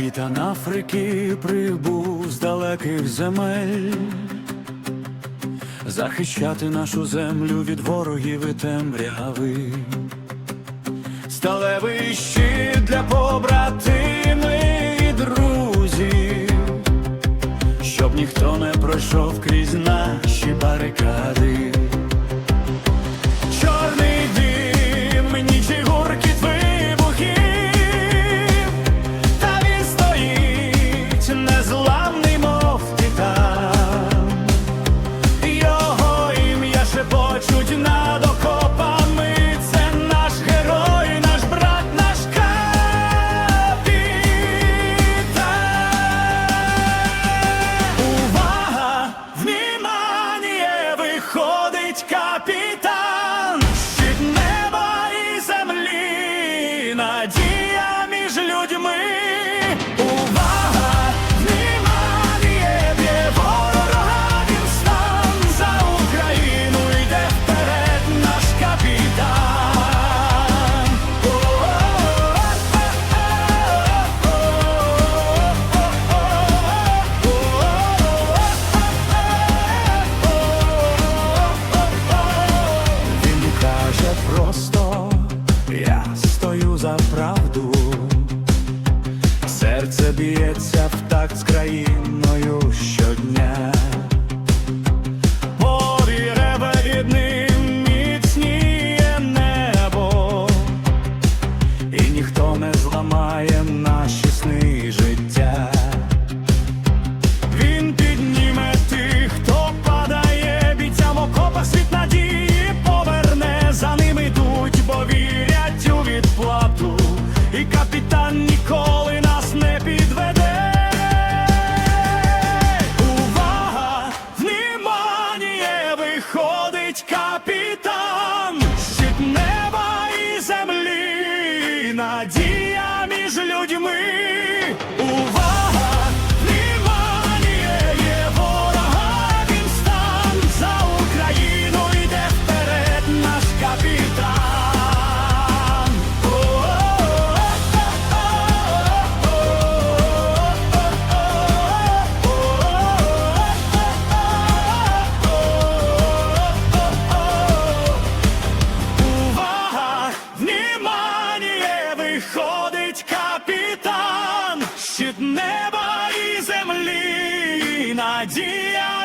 Капітан Африки прибув з далеких земель, захищати нашу землю від ворогів і темряви, сталевий щит для побратимів. надія між людьми. Значить, неба і землі надія.